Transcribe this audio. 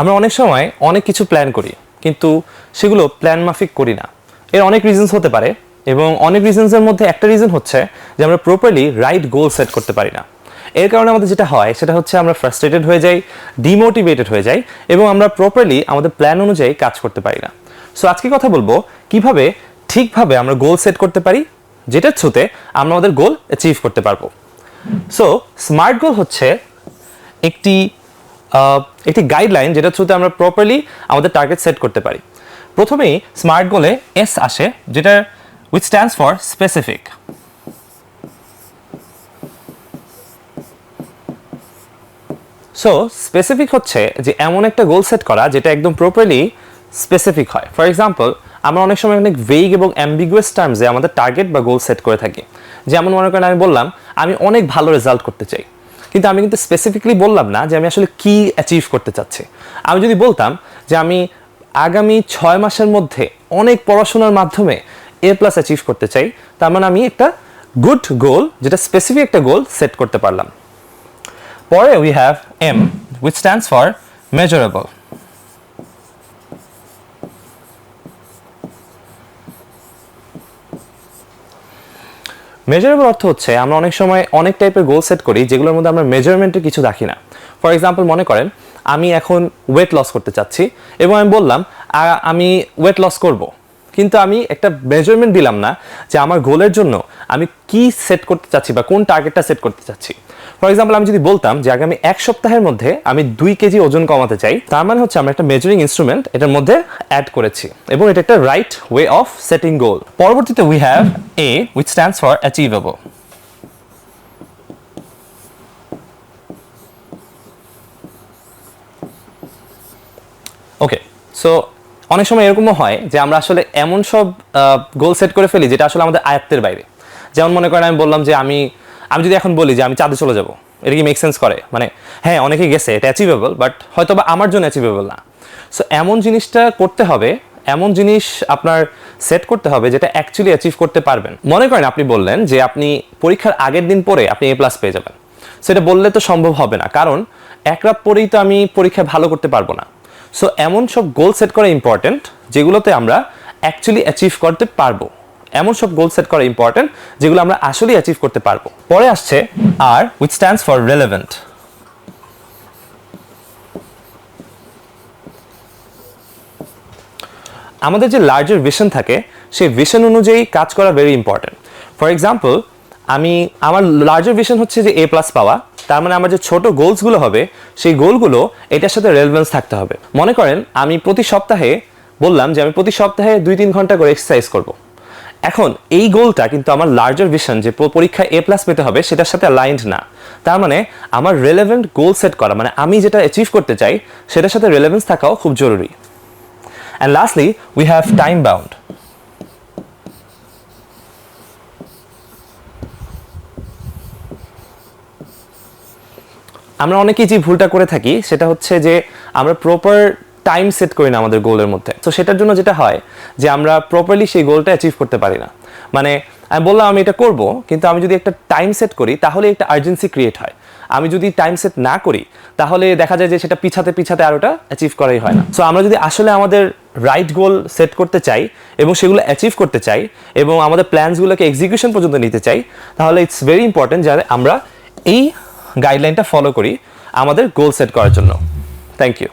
আমরা অনেক সময় অনেক কিছু প্ল্যান করি, কিন্তু সেগুলো প্ল্যান মাফিক করি না। এর অনেক রিজনস হতে পারে এবং অনেক রিজনসের মধ্যে একটা রিজন হচ্ছে যে আমরা প্রপারলি রাইট গোল সেট করতে পারি না। এর কারণে আমাদের যেটা হয়, সেটা হচ্ছে আমরা ফ্রাস্ট্রেটেড হয়ে যাই ডিমোটিভেটেড হয়ে যাই এবং আমরা প্রপারলি আমাদের প্ল্যান অনুযায়ী কাজ করতে পারি না। সো আজকে কথা বলব কীভাবে ঠিকভাবে আমরা গোল সেট করতে পারি, যেটার থ্রুতে আমরা আমাদের গোল অ্যাচিভ করতে পারব। সো স্মার্ট গোল হচ্ছে একটি একটি গাইডলাইন যেটা থ্রুতে আমরা প্রপারলি আমাদের টার্গেট সেট করতে পারি। প্রথমেই স্মার্ট গোলে এস আসে, যেটা with stands for specific so specific হচ্ছে যে এমন একটা গোল সেট করা যেটা একদম প্রপারলি স্পেসিফিক হয়। ফর এক্সাম্পল আমরা অনেক সময় অনেক ভেগ এবং অ্যাম্বিগুয়াস টার্মসে আমাদের টার্গেট বা গোল সেট করে থাকি। যেমন মনে করেন আমি বললাম, আমি অনেক ভালো রেজাল্ট করতে চাই। কিন্তু আমি কিন্তু স্পেসিফিকলি বললাম না যে আমি আসলে কি অ্যাচিভ করতে চাচ্ছি। আমি যদি বলতাম যে আমি আগামী ছয় মাসের মধ্যে অনেক পড়াশোনার মাধ্যমে এ প্লাস অ্যাচিভ করতে চাই, তার মানে আমি একটা গুড গোল যেটা স্পেসিফিক একটা গোল সেট করতে পারলাম। পরে we have M which stands for measurable measurable অর্থ হচ্ছে আমরা অনেক সময় অনেক টাইপের গোল সেট করি যেগুলোর মধ্যে আমরা মেজারমেন্টে কিছু রাখি না। ফর এক্সাম্পল মনে করেন, আমি এখন ওয়েট লস করতে চাচ্ছি এবং আমি বললাম আমি ওয়েট লস করব। কিন্তু আমি একটা মেজারমেন্ট দিলাম না যে আমার গোলের জন্য আমি কি সেট করতে চাচ্ছি বা কোন টার্গেটটা সেট করতে চাচ্ছি। ফর এক্সাম্পল আমি যদি বলতাম যে আগামী এক সপ্তাহের মধ্যে আমি দুই কেজি ওজন কমাতে চাই, তার মানে হচ্ছে আমরা একটা মেজারিং ইনস্ট্রুমেন্ট এটার মধ্যে অ্যাড করেছি এবং এটা একটা right way of setting goal পরবর্তীতে we have A which stands for achievable okay so অনেক সময় এরকমও হয় যে আমরা আসলে এমন সব গোল সেট করে ফেলি যেটা আসলে আমাদের আয়ত্তের বাইরে। যেমন মনে করেন আমি বললাম যে আমি আমি যদি এখন বলি যে আমি চাঁদে চলে যাব, এটা কি মেক সেন্স করে? মানে হ্যাঁ অনেকে গেছে, এটা অ্যাচিভেবল বাট হয়তো বা আমার জন্য অ্যাচিভেবল না। সো এমন জিনিসটা করতে হবে, এমন জিনিস আপনার সেট করতে হবে যেটা অ্যাকচুয়ালি অ্যাচিভ করতে পারবেন। মনে করেন আপনি বললেন যে আপনি পরীক্ষার আগের দিন পরে আপনি এ প্লাস পেয়ে যাবেন। সেটা বললে তো সম্ভব হবে না, কারণ এক রাত পরেই তো আমি পরীক্ষায় ভালো করতে পারব না। সো এমন সব গোল সেট করা ইম্পর্টেন্ট যেগুলোতে আমরা অ্যাকচুয়ালি অ্যাচিভ করতে পারব। এমন সব গোল সেট করা ইম্পর্টেন্ট যেগুলো আমরা আসলে অ্যাচিভ করতে পারব। পরে আসছে R which stands for relevant আমাদের যে লার্জার ভিশন থাকে, সেই ভিশন অনুযায়ী কাজ করা ভেরি ইম্পর্টেন্ট ফর এক্সাম্পল আমি, আমার লার্জার ভিশন হচ্ছে যে এ প্লাস পাওয়া। তার মানে আমার যে ছোট গোলসগুলো হবে, সেই গোলগুলো এটার সাথে রেলেভেন্স থাকতে হবে। মনে করেন, আমি প্রতি সপ্তাহে বললাম যে আমি প্রতি সপ্তাহে দুই তিন ঘণ্টা করে এক্সারসাইজ করব। এখন এই গোলটা কিন্তু আমার লার্জার ভিশন যে পরীক্ষায় এ প্লাস পেতে হবে, সেটার সাথে অ্যালাইন্ড না। তার মানে আমার রেলেভেন্ট গোল সেট করা মানে আমি যেটা অ্যাচিভ করতে চাই, সেটার সাথে রেলেভেন্স থাকাও খুব জরুরি। And lastly we have time bound. আমরা অনেকেই যে ভুলটা করে থাকি, সেটা হচ্ছে যে আমরা প্রপার টাইম সেট করি না আমাদের গোলের মধ্যে। তো সেটার জন্য যেটা হয় যে আমরা প্রপারলি সেই গোলটা অ্যাচিভ করতে পারি না। মানে আমি বললাম আমি এটা করব, কিন্তু আমি যদি একটা টাইম সেট করি, তাহলে একটা আর্জেন্সি ক্রিয়েট হয়। আমি যদি টাইম সেট না করি, তাহলে দেখা যায় যে সেটা পিছাতে পিছাতে আর ওটা অ্যাচিভ করাই হয় না। সো আমরা যদি আসলে আমাদের রাইট গোল সেট করতে চাই এবং সেগুলো অ্যাচিভ করতে চাই এবং আমাদের প্ল্যানসগুলোকে এক্সিকিউশন পর্যন্ত নিতে চাই, তাহলে ইটস ভেরি ইম্পর্টেন্ট যাতে আমরা এই গাইডলাইনটা ফলো করি আমাদের গোল সেট করার জন্য। Thank you